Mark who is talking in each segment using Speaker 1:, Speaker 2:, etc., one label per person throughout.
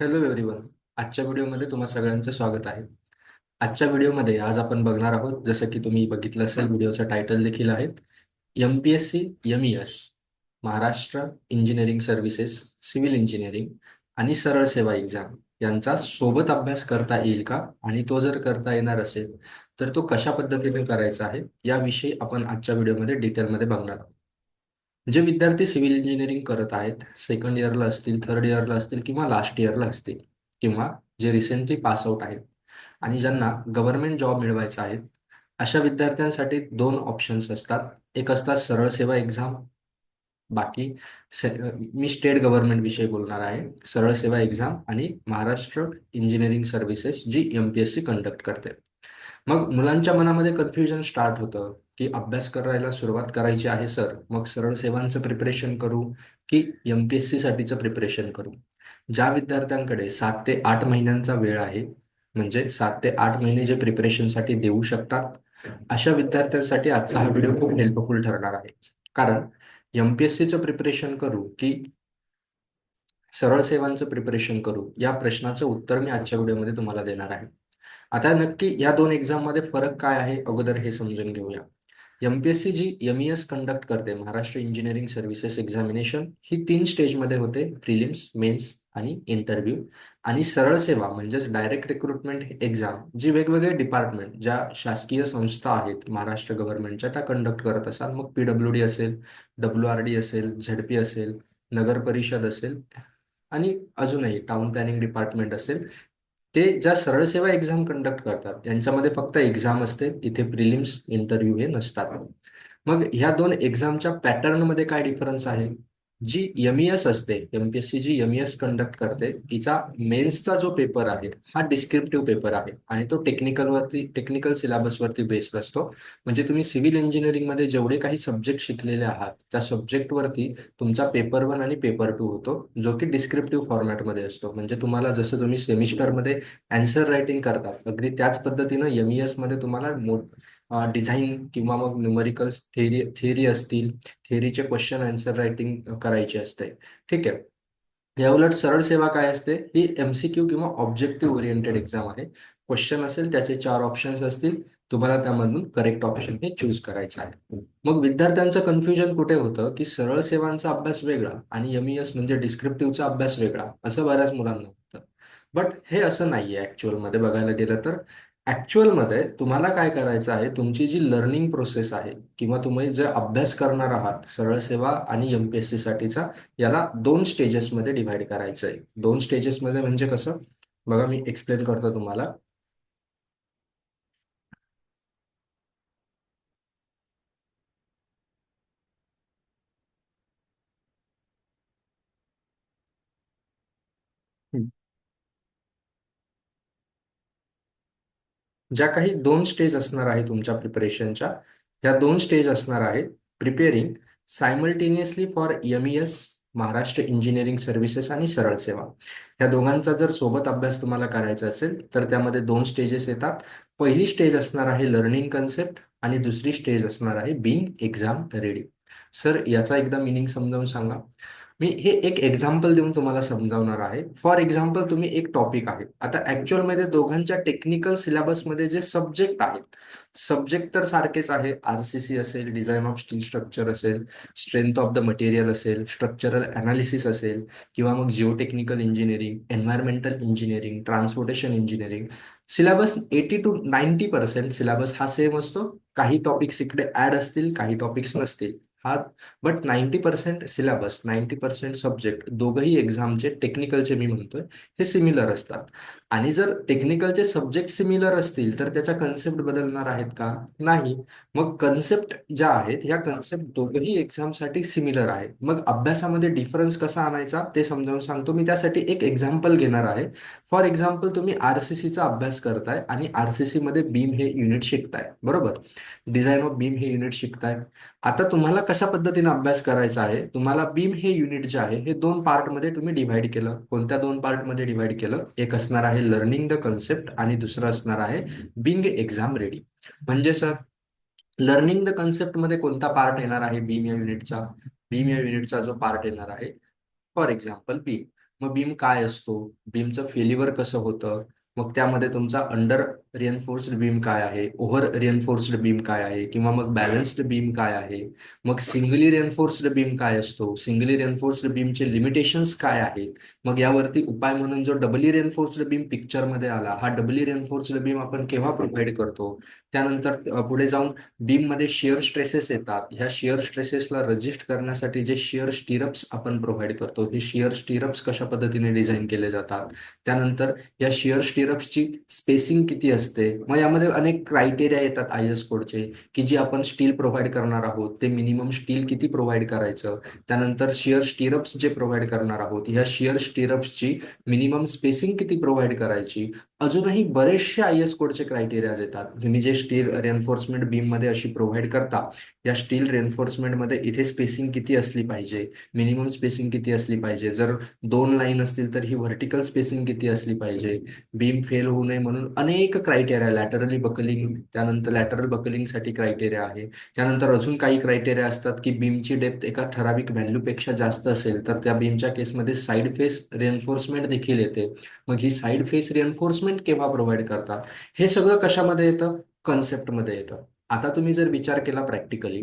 Speaker 1: Hello everyone आजच्या व्हिडिओमध्ये तुम्हा सगळ्यांचं स्वागत आहे. आजच्या व्हिडिओमध्ये आज आपण बघणार आहोत जसं की तुम्ही बघितलं असेल व्हिडिओचं टायटल देखील आहेत M P S C M E S Maharashtra engineering services civil engineering आणि सरळ सेवा एक्झाम यांचा सोबत अभ्यास करता येईल का? आणि तो जर करता येणार असेल तर तो कशा पद्धतीने करायचा आहे? याविषयी आपण आजच्या व्हिडिओमध्ये डिटेलमध्ये बघणार आहोत. जे विद्यार्थी सिव्हिल इंजिनिअरिंग करत आहेत सेकंड इयरला असतील थर्ड इयरला असतील किंवा लास्ट इयरला असतील किंवा जे रिसेंटली पास आउट आहेत आणि ज्यांना गव्हर्नमेंट जॉब मिळवायचा आहे अशा विद्यार्थ्यांसाठी दोन ऑप्शन्स असतात. एक असतात सरळ सेवा एक्झाम बाकी से मी स्टेट गव्हर्नमेंट विषयी बोलणार आहे. सरळ सेवा एक्झाम आणि महाराष्ट्र इंजिनिअरिंग सर्व्हिसेस जी M P S C conduct करते. मग मुलांच्या मनामध्ये कन्फ्युजन स्टार्ट होतं. की अभ्यास करायला सुरुवात करायची आहे सर. मग सरळ सेवांचं प्रिपरेशन करू की एम पी एस सी साठीचं प्रिपरेशन करू. ज्या विद्यार्थ्यांकडे सात ते आठ महिन्यांचा वेळ आहे म्हणजे सात ते आठ महिने जे प्रिपरेशनसाठी देऊ शकतात अशा विद्यार्थ्यांसाठी आजचा हा व्हिडिओ खूप हेल्पफुल ठरणार आहे. कारण एम पी एस सीचं प्रिपरेशन करू की सरळ सेवांचं प्रिपरेशन करू या प्रश्नाचं उत्तर मी आजच्या व्हिडिओमध्ये तुम्हाला देणार आहे. आता नक्की या दोन एक्झाममध्ये फरक काय आहे अगोदर हे समजून घेऊया. एमपीएससी जी एम ई एस कंडक्ट करते महाराष्ट्र इंजिनिअरिंग सर्व्हिसेस एक्झामिनेशन ही तीन स्टेजमध्ये होते प्रिलिम्स मेन्स आणि इंटरव्ह्यू आणि सरळ सेवा म्हणजेच डायरेक्ट रिक्रुटमेंट एक्झाम जी वेगवेगळे डिपार्टमेंट ज्या शासकीय संस्था आहेत महाराष्ट्र गव्हर्नमेंटच्या त्या कंडक्ट करत असाल मग पीडब्ल्यू डी असेल डब्ल्यू आर डी असेल झेडपी असेल नगर परिषद असेल आणि अजूनही टाउन प्लॅनिंग डिपार्टमेंट असेल. ते ज्या सरळ सेवा एक्झाम कंडक्ट करतात यांच्यामध्ये फक्त एक्झाम असते इथे प्रिलिम्स इंटरव्ह्यू हे नसतात. मग ह्या दोन एक्झामच्या पॅटर्नमध्ये काय डिफरन्स आहे? जी एम एस असते एमपीएससी जी एम एस कंडक्ट करते तिचा मेन्सचा जो पेपर आहे हा डिस्क्रिप्टिव्ह पेपर आहे आणि तो टेक्निकल वरती टेक्निकल सिलॅबसवरती बेस्ड असतो. म्हणजे तुम्ही सिव्हिल इंजिनिअरिंगमध्ये जेवढे काही सब्जेक्ट शिकलेले आहात त्या सब्जेक्टवरती तुमचा पेपर वन आणि पेपर टू होतो जो की डिस्क्रिप्टिव्ह फॉर्मॅटमध्ये असतो. म्हणजे तुम्हाला जसं तुम्ही सेमिस्टरमध्ये अँसर रायटिंग करतात अगदी त्याच पद्धतीनं एम एसमध्ये तुम्हाला डिझाईन किंवा मग न्यूमरिकल्स थेरी थेरी असतील थेरीचे क्वेश्चन आन्सर रायटिंग करायचे असते. ठीक आहे? या उलट सरळ सेवा काय असते? ही एमसीक्यू किंवा ऑब्जेक्टिव्ह ओरिएंटेड एक्झाम आहे. क्वेश्चन असेल त्याचे चार ऑप्शन्स असतील. तुम्हाला त्यामधून करेक्ट ऑप्शन हे चूज करायचं आहे. मग विद्यार्थ्यांचं कन्फ्युजन कुठे होतं? की सरळ सेवांचा अभ्यास वेगळा आणि एम एस म्हणजे डिस्क्रिप्टिव्हचा अभ्यास वेगळा असं बऱ्याच मुलांना होतं. बट हे असं नाहीये ऍक्च्युअलमध्ये बघायला गेलं तर. ॲक्च्युअलमध्ये तुम्हाला काय करायचं आहे तुमची जी लर्निंग प्रोसेस आहे किंवा तुम्ही जे अभ्यास करणार आहात सरळ सेवा आणि एमपीएससी साठीचा याला दोन स्टेजेसमध्ये डिव्हाइड करायचं आहे दोन स्टेजेसमध्ये म्हणजे कसं? बघा मी एक्सप्लेन करतो तुम्हाला. ज्या काही दोन स्टेज असणार आहे तुमच्या प्रिपरेशनच्या ह्या दोन स्टेज असणार आहे preparing simultaneously for M S Maharashtra engineering services आणि सरळ सेवा. ह्या दोघांचा जर सोबत अभ्यास तुम्हाला करायचा असेल तर त्यामध्ये दोन स्टेजेस येतात. पहिली स्टेज असणार आहे लर्निंग कन्सेप्ट आणि दुसरी स्टेज असणार आहे बिंग एक्झाम रेडी सर याचा एकदा मिनिंग समजावून सांगा. मी हे एक एक्झाम्पल देऊन तुम्हाला समजावणार आहे. फॉर एक्झाम्पल तुम्ही एक टॉपिक आहे. आता ऍक्च्युअलमध्ये दोघांच्या टेक्निकल सिलेबसमध्ये जे सब्जेक्ट आहेत सब्जेक्ट तर सारखेच आहे. आरसीसी असेल डिझाईन ऑफ स्टील स्ट्रक्चर असेल स्ट्रेंथ ऑफ द मटेरियल असेल स्ट्रक्चरल अनालिसिस असेल किंवा मग geotechnical engineering environmental engineering transportation engineering syllabus eighty to ninety percent syllabus हा सेम असतो. काही टॉपिक्स इकडे ऍड असतील काही टॉपिक्स नसतील. हा but ninety percent syllabus ninety percent subject दोघही एक्झामचे टेक्निकलचे मी म्हणतोय हे सिमिलर असतात. आणि जर टेक्निकलचे सब्जेक्ट सिमिलर असतील तर त्याच्या कन्सेप्ट बदलणार आहेत का? नाही. मग कन्सेप्ट ज्या आहेत ह्या कन्सेप्ट दोघही एक्झामसाठी सिमिलर आहेत. मग अभ्यासामध्ये डिफरन्स कसा आणायचा ते समजावून सांगतो. मी त्यासाठी एक एक्झाम्पल घेणार आहे. फॉर एक्झाम्पल तुम्ही आरसीसीचा अभ्यास करताय आणि आरसीसी मध्ये बीम हे युनिट शिकताय. बरोबर? डिझाईन ऑफ बीम हे युनिट शिकताय. आता तुम्हाला कशा पद्धतीने अभ्यास करायचा आहे? तुम्हाला बीम हे युनिट जे आहे हे दोन पार्टमध्ये तुम्ही डिव्हाइड केलं. कोणत्या दोन पार्टमध्ये डिव्हाइड केलं? एक असणार आहे लर्निंग द कन्सेप्ट आणि दुसरं असणार आहे बिंग एक्झाम रेडी म्हणजे सर लर्निंग द कन्सेप्टमध्ये कोणता पार्ट येणार आहे बीम या युनिटचा बीम या युनिटचा जो पार्ट येणार आहे फॉर एक्झाम्पल बीम मग बीम काय असतो? बीमचं फेल्युअर कसं होतं? मग त्यामध्ये तुमचा अंडर रिएन्फोर्स्ड बीम काय आहे? ओव्हर रिएन्फोर्स्ड बीम काय आहे? किंवा मग बॅलन्स्ड बीम काय आहे? मग सिंगली रिएन्फोर्स्ड बीम काय असतो? सिंगली रिएन्फोर्स्ड बीमचे लिमिटेशन्स काय आहेत? मग यावरती उपाय म्हणून जो डबली रिएन्फोर्स्ड बीम पिक्चरमध्ये आला हा डबली रिएन्फोर्स्ड बीम आपण केव्हा प्रोव्हाइड करतो? त्यानंतर पुढे जाऊन बीममध्ये स्ट्रेसेस येतात. ह्या शेअर स्ट्रेसेसला रजिस्ट करण्यासाठी जे शेअर स्टिरप्स आपण प्रोव्हाइड करतो हे शेअर स्टिरप्स कशा पद्धतीने डिझाईन केले जातात? त्यानंतर या शेअर स्टिरप्सची स्पेसिंग किती असते. मग यामध्ये अनेक क्रायटेरिया येतात आय एस कोडचे की जी आपण स्टील प्रोव्हाइड करणार आहोत ते मिनिमम स्टील किती प्रोव्हाइड करायचं त्यानंतर शिअर स्टिरप्स जे प्रोव्हाइड करणार आहोत ह्या शिअर स्टिरप्सची मिनिमम स्पेसिंग किती प्रोव्हाइड करायची? अजूनही बरेचसे आय एस कोडचे क्रायटेरियाज येतात. तुम्ही जे स्टील रेन्फोर्समेंट बीममध्ये अशी प्रोव्हाइड करता या स्टील रेन्फोर्समेंटमध्ये इथे स्पेसिंग किती असली पाहिजे? मिनिमम स्पेसिंग किती असली पाहिजे? जर दोन लाईन असतील तर ही व्हर्टिकल स्पेसिंग किती असली पाहिजे? बीम फेल होऊ नये म्हणून अनेक क्रायटेरिया लॅटरली बकलिंग त्यानंतर लॅटरल बकलिंगसाठी क्रायटेरिया आहे. त्यानंतर अजून काही क्रायटेरिया असतात की बीमची डेप्थ एका ठराविक व्हॅल्यूपेक्षा जास्त असेल तर त्या बीमच्या केसमध्ये साईड फेस रिएन्फोर्समेंट देखील येते. मग ही साईड फेस रिएन्फोर्समेंट केव्हा प्रोव्हाइड करतात? हे सगळं कशामध्ये येतं? कन्सेप्टमध्ये येतं. आता तुम्ही जर विचार केला प्रॅक्टिकली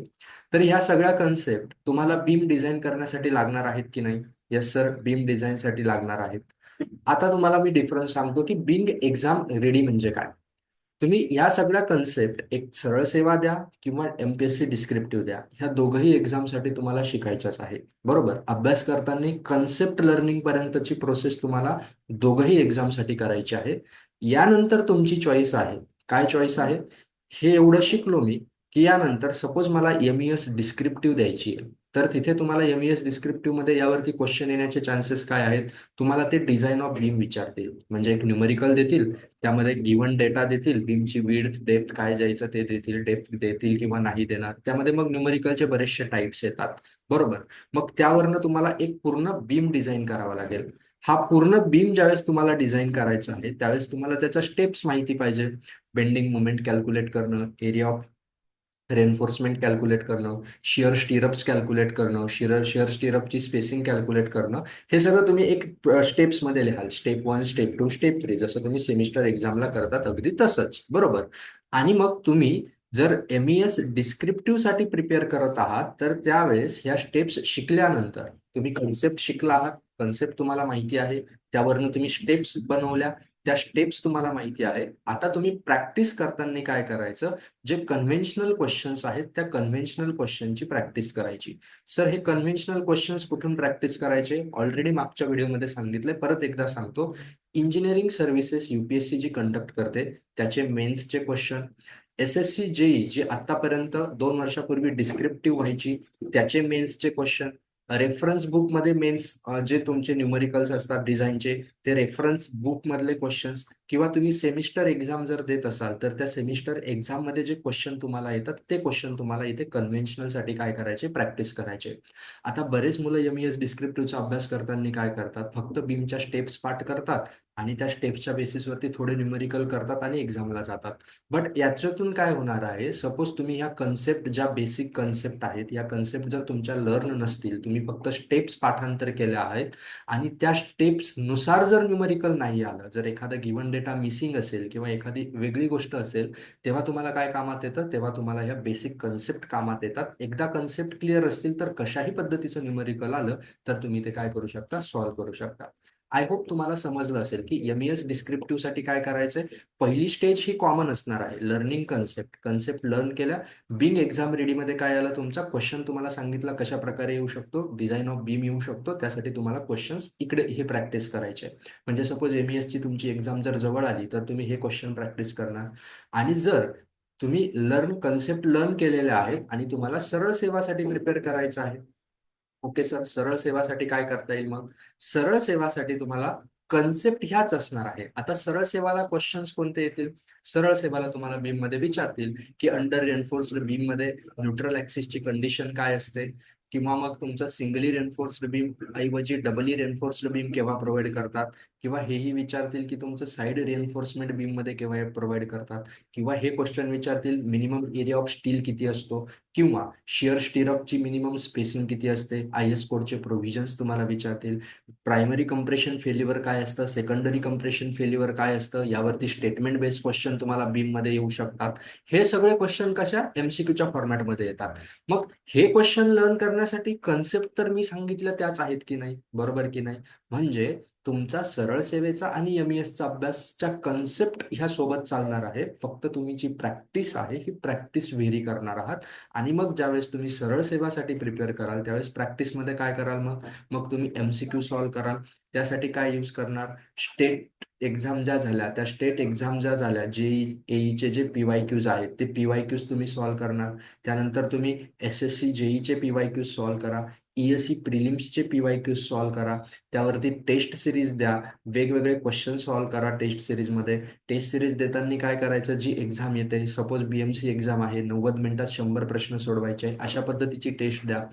Speaker 1: तर ह्या सगळ्या कन्सेप्ट तुम्हाला बीम डिझाईन करण्यासाठी लागणार आहेत की नाही? येस सर बीम डिझाईनसाठी लागणार आहेत. आता तुम्हाला मी डिफरन्स सांगतो की बिंग एक्झाम रेडी म्हणजे काय. तुम्ही या सगळ्या कन्सेप्ट एक सरळ सेवा द्या किंवा एमपीएससी डिस्क्रिप्टिव्ह द्या. ह्या दोघही एक्झामसाठी तुम्हाला शिकायच्याच आहे बरोबर? अभ्यास करताना कन्सेप्ट लर्निंग पर्यंतची प्रोसेस तुम्हाला दोघही एक्झामसाठी करायची आहे. यानंतर तुमची चॉईस आहे. काय चॉईस आहे? हे एवढं शिकलो मी. की यानंतर सपोज मला एम एस डिस्क्रिप्टिव्ह द्यायची आहे तर तिथे तुम्हाला एम एस डिस्क्रिप्टिव्हमध्ये यावरती क्वेश्चन येण्याचे चान्सेस काय आहेत? तुम्हाला ते डिझाईन ऑफ बीम विचारतील. म्हणजे एक न्यूमरिकल देतील त्यामध्ये गिवन डेटा देतील बीमची विड्थ डेप्थ काय जायचं ते देतील डेप्थ देतील किंवा नाही देणार. त्यामध्ये मग न्यूमरिकलचे बरेचसे टाईप्स येतात. बरोबर? मग त्यावरनं तुम्हाला एक पूर्ण बीम डिझाईन करावा लागेल. हा पूर्ण बीम ज्यावेळेस तुम्हाला डिझाईन करायचा आहे त्यावेळेस तुम्हाला त्याच्या स्टेप्स माहिती पाहिजे. बेंडिंग मुमेंट कॅल्क्युलेट करणं एरिया ऑफ रेन्फोर्समेंट कॅल्क्युलेट करणं शिअर स्टिरप्स कॅल्क्युलेट करणं शिअर शिअर स्टिरपची स्पेसिंग कॅल्क्युलेट करणं हे सगळं तुम्ही एक स्टेप्समध्ये लिहाल. Step one step two step three जसं तुम्ही सेमिस्टर एक्झामला करतात अगदी तसंच. बरोबर? आणि मग तुम्ही जर एम एस डिस्क्रिप्टिव्हसाठी प्रिपेअर करत आहात तर त्यावेळेस ह्या स्टेप्स शिकल्यानंतर तुम्ही कन्सेप्ट शिकला आहात. कन्सेप्ट तुम्हाला माहिती आहे. त्यावरनं तुम्ही स्टेप्स बनवल्या. त्या स्टेप्स तुम्हाला माहिती आहे आता तुम्ही प्रॅक्टिस करताना काय करायचं? जे कन्व्हेन्शनल क्वेश्चन्स आहेत त्या कन्व्हेन्शनल क्वेश्चनची प्रॅक्टिस करायची. सर हे कन्व्हेन्शनल क्वेश्चन्स कुठून प्रॅक्टिस करायचे? ऑलरेडी मागच्या व्हिडिओमध्ये सांगितले परत एकदा सांगतो. इंजिनिअरिंग सर्व्हिसेस युपीएससी जी कंडक्ट करते त्याचे मेन्सचे question S S C JE जी आतापर्यंत दोन वर्षापूर्वी डिस्क्रिप्टिव्ह व्हायची त्याचे मेन्सचे क्वेश्चन रेफरन्स बुकमध्ये मेन्स जे तुमचे न्यूमरिकल्स असतात डिझाईनचे ते रेफरन्स बुक मधले क्वेश्चन्स किंवा तुम्ही सेमिस्टर एक्झाम जर देत असाल तर त्या सेमिस्टर एक्झाममध्ये जे क्वेश्चन तुम्हाला येतात ते क्वेश्चन तुम्हाला इथे कन्व्हेन्शनलसाठी काय करायचे? प्रॅक्टिस करायचे. आता बरेच मुलं एम एस डिस्क्रिप्टिव्हचा अभ्यास करताना काय करतात? फक्त बीमच्या स्टेप्स पाठ करतात. आणि त्या स्टेप्सच्या बेसिसवरती थोडे न्यूमेरिकल करतात आणि एक्झामला जातात. बट याच्यातून काय होणार आहे सपोज तुम्ही ह्या कन्सेप्ट ज्या बेसिक कन्सेप्ट आहेत या कन्सेप्ट जर तुमच्या लर्न नसतील तुम्ही फक्त स्टेप्स पाठांतर केल्या आहेत आणि त्या स्टेप्सनुसार जर न्यूमेरिकल नाही आलं जर एखादा गिवन डेटा मिसिंग असेल किंवा एखादी वेगळी गोष्ट असेल तेव्हा तुम्हाला काय कामात येतं? तेव्हा तुम्हाला ह्या बेसिक कन्सेप्ट कामात येतात. एकदा कन्सेप्ट क्लिअर असतील तर कशाही पद्धतीचं न्यूमेरिकल आलं तर तुम्ही ते काय करू शकता? सॉल्व्ह करू शकता. आय होप तुम्हाला समजलं असेल की एम एस डिस्क्रिप्टिव्हसाठी काय करायचंय? पहिली स्टेज ही कॉमन असणार आहे. लर्निंग कन्सेप्ट कन्सेप्ट लर्न केल्या बिंग एक्झाम रेडीमध्ये काय आलं तुमचा? क्वेश्चन तुम्हाला सांगितलं कशा प्रकारे येऊ शकतो? डिझाईन ऑफ बीम येऊ शकतो. त्यासाठी तुम्हाला क्वेश्चन्स इकडे हे प्रॅक्टिस करायचे. म्हणजे सपोज एम ची तुमची एक्झाम जर जवळ आली तर तुम्ही हे क्वेश्चन प्रॅक्टिस करणार. आणि जर तुम्ही लर्न कन्सेप्ट लर्न केलेले आहेत आणि तुम्हाला सरळ सेवासाठी प्रिपेअर करायचं आहे ओके सर सरळ सेवासाठी काय करता येईल मग? सरळ सेवासाठी तुम्हाला कन्सेप्ट ह्याच असणार आहे. आता सरळ सेवाला क्वेश्चन्स कोणते येतील? सरळ सेवाला तुम्हाला बीममध्ये विचारतील की अंडर रेनफोर्स्ड बीममध्ये न्यूट्रल ऍक्सिसची कंडिशन काय असते? किंवा मग तुमचा सिंगली रेनफोर्स्ड बीम ऐवजी डबली रेनफोर्स्ड बीम केव्हा प्रोव्हाइड करतात? किंवा हेही विचारतील की तुमचं साईड रेनफोर्समेंट बीममध्ये केव्हा प्रोव्हाइड करतात? किंवा हे क्वेश्चन विचारतील मिनिमम एरिया ऑफ स्टील किती असतो? किंवा शिअर स्टिरअपची मिनिमम स्पेसिंग किती असते? आय एस कोडचे प्रोव्हिजन्स तुम्हाला विचारतील. प्रायमरी कम्प्रेशन फेल्युअर काय असतं? सेकंडरी कम्प्रेशन फेल्युअर काय असतं? यावरती स्टेटमेंट बेस्ड क्वेश्चन तुम्हाला बीममध्ये येऊ शकतात. हे सगळे क्वेश्चन कशा? एमसीक्यूच्या फॉर्मॅटमध्ये येतात. मग हे क्वेश्चन लर्न करण्यासाठी कन्सेप्ट तर मी सांगितलं त्याच आहेत की नाही? बरोबर की नाही? म्हणजे तुमचा सरळ सेवेचा आणि एम एसचा अभ्यासच्या कन्सेप्ट ह्या सोबत चालणार आहे फक्त तुम्ही जी प्रॅक्टिस आहे ही प्रॅक्टिस व्हेरी करणार आहात. आणि मग ज्यावेळेस तुम्ही सरळ सेवासाठी प्रिपेअर कराल त्यावेळेस प्रॅक्टिसमध्ये काय कराल मग? मग तुम्ही एमसीक्यू सॉल्व्ह कराल. त्यासाठी काय यूज करणार? स्टेट एक्झाम ज्या झाल्या त्या स्टेट एक्झाम ज्या झाल्या जे एईचे जे पी वाय क्यूज आहेत ते पी वाय क्यूज तुम्ही सॉल्व्ह करणार. त्यानंतर तुम्ही एस एस सी जेईचे पी वाय क्यूज सॉल्व्ह करा. ईएससी प्रिलिम्सचे पी वाय क्यू सॉल्व्ह करा. त्यावरती टेस्ट सिरीज द्या. वेगवेगळे क्वेश्चन सॉल्व्ह करा टेस्ट सिरीजमध्ये टेस्ट सिरीज देताना काय करायचं? जी एक्झाम येते. सपोज बीएमसी एक्झाम आहे. नव्वद मिनिटात शंभर प्रश्न सोडवायचे. अशा पद्धतीची टेस्ट द्या.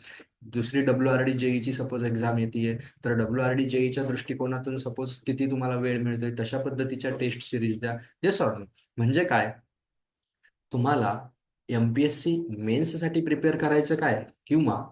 Speaker 1: दुसरी डब्ल्यू आर डी जेईची सपोज एक्झाम येते तर डब्ल्यू आर डी जेईच्या दृष्टिकोनातून सपोज किती तुम्हाला वेळ मिळतोय? तशा पद्धतीच्या टेस्ट सिरीज द्या. हे सॉरी म्हणजे काय? तुम्हाला एमपीएससी मेन्ससाठी प्रिपेअर करायचं काय? किंवा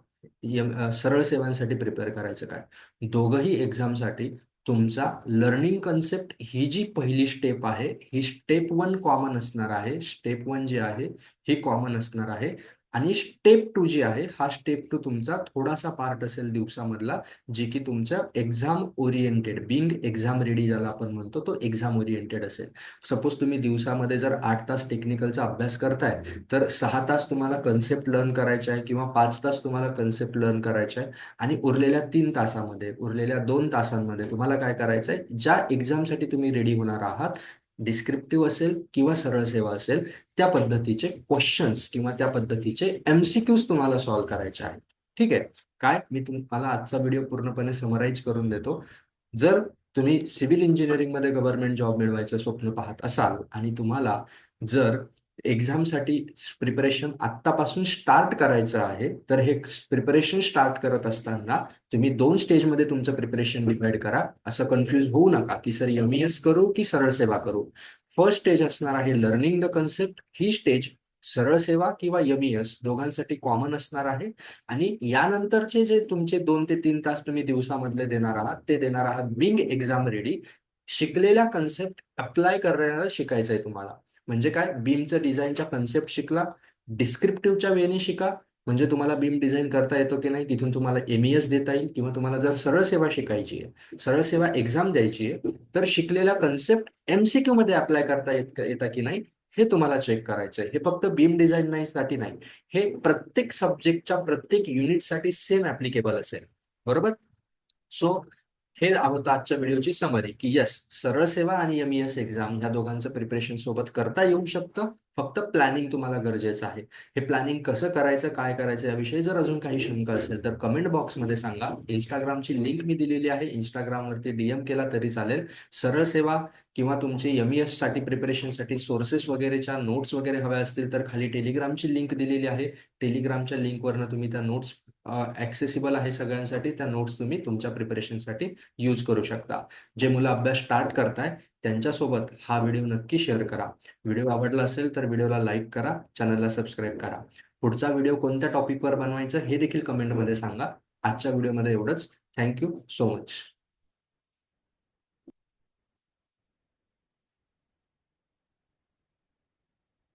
Speaker 1: सरळ सेवांसाठी प्रिपेअर करायचं काय? दोघंही एक्झामसाठी तुमचा लर्निंग कन्सेप्ट ही जी पहिली स्टेप आहे ही स्टेप वन कॉमन असणार आहे. स्टेप वन जी आहे ही कॉमन असणार आहे. आणि स्टेप टू जी आहे हा स्टेप टू तुमचा थोडासा पार्ट असेल दिवसामधला जे की तुमच्या exam oriented being exam ready ज्याला आपण म्हणतो तो एक्झाम ओरिएंटेड असेल. सपोज तुम्ही दिवसामध्ये जर आठ तास टेक्निकलचा अभ्यास करताय तर सहा तास तुम्हाला कन्सेप्ट लर्न करायचे आहे किंवा पाच तास तुम्हाला कन्सेप्ट लर्न करायचे आहे आणि उरलेल्या तीन तासामध्ये उरलेल्या दोन तासांमध्ये तुम्हाला काय करायचं आहे ज्या एक्झामसाठी तुम्ही रेडी होणार आहात डिस्क्रिप्टिव्ह असेल किंवा सरळ सेवा असेल त्या पद्धतीचे क्वेश्चन्स किंवा त्या पद्धतीचे एमसीक्यूज तुम्हाला सॉल्व्ह करायचे आहेत. ठीक आहे? काय? मी तुम्हाला आजचा व्हिडिओ पूर्णपणे समराईज करून देतो. जर तुम्ही सिव्हिल इंजिनिअरिंगमध्ये गव्हर्नमेंट जॉब मिळवायचं स्वप्न पाहत असाल आणि तुम्हाला जर एक्झामसाठी प्रिपरेशन आत्तापासून स्टार्ट करायचं आहे तर हे प्रिपरेशन स्टार्ट करत असताना तुम्ही दोन स्टेजमध्ये तुमचं प्रिपरेशन डिवाइड करा. असं कन्फ्युज होऊ नका की सर एम एस करू की सरळ सेवा करू. फर्स्ट स्टेज असणार आहे लर्निंग द कन्सेप्ट. ही स्टेज सरळ सेवा किंवा एम एस दोघांसाठी कॉमन असणार आहे. आणि यानंतरचे जे तुमचे दोन ते तीन तास तुम्ही दिवसामधले देणार आहात ते देणार आहात बिंग एक्झाम रेडी. शिकलेल्या कन्सेप्ट अप्लाय करण्याला शिकायचं आहे तुम्हाला. म्हणजे काय? बीमचं डिझाईनच्या कन्सेप्ट शिकला डिस्क्रिप्टिव्हच्या वेने शिका म्हणजे तुम्हाला बीम डिझाईन करता येतो की नाही तिथून तुम्हाला एम एस देता येईल किंवा तुम्हाला जर सरळ सेवा शिकायची आहे सरळ सेवा एक्झाम द्यायची आहे तर शिकलेला कन्सेप्ट एमसीक्यू मध्ये अप्लाय करता येत येता की नाही हे तुम्हाला चेक करायचं आहे हे फक्त बीम डिझाईन नाही साठी नाही. हे प्रत्येक सब्जेक्टच्या प्रत्येक युनिटसाठी सेम ऍप्लिकेबल असेल. बरोबर? सो हे होतं आजच्या व्हिडिओची समरी की यस सरळ सेवा आणि एम एस एक्झाम ह्या दोघांचं प्रिपरेशन सोबत करता येऊ शकतं. फक्त प्लॅनिंग तुम्हाला गरजेचं आहे. हे प्लॅनिंग कसं करायचं काय करायचं याविषयी जर अजून काही शंका असेल तर कमेंट बॉक्समध्ये सांगा. इंस्टाग्रामची लिंक मी दिलेली आहे. इंस्टाग्रामवरती डीएम केला तरी चालेल. सरळ सेवा किंवा तुमचे एम एससाठी प्रिपरेशनसाठी सोर्सेस वगैरेच्या नोट्स वगैरे हव्या असतील तर खाली टेलिग्रामची लिंक दिलेली आहे. टेलिग्रामच्या लिंकवरनं तुम्ही त्या नोट्स ॲक्सेसिबल आहे सगळ्यांसाठी त्या नोट्स तुम्ही तुमच्या प्रिपरेशनसाठी यूज करू शकता. जे मुलं अभ्यास स्टार्ट करताय त्यांच्यासोबत हा व्हिडिओ नक्की शेअर करा. व्हिडिओ आवडला असेल तर व्हिडिओला लाईक करा चॅनलला सबस्क्राईब करा. पुढचा व्हिडिओ कोणत्या टॉपिकवर बनवायचा हे देखील कमेंटमध्ये सांगा. आजच्या व्हिडिओमध्ये एवढंच. Thank you so much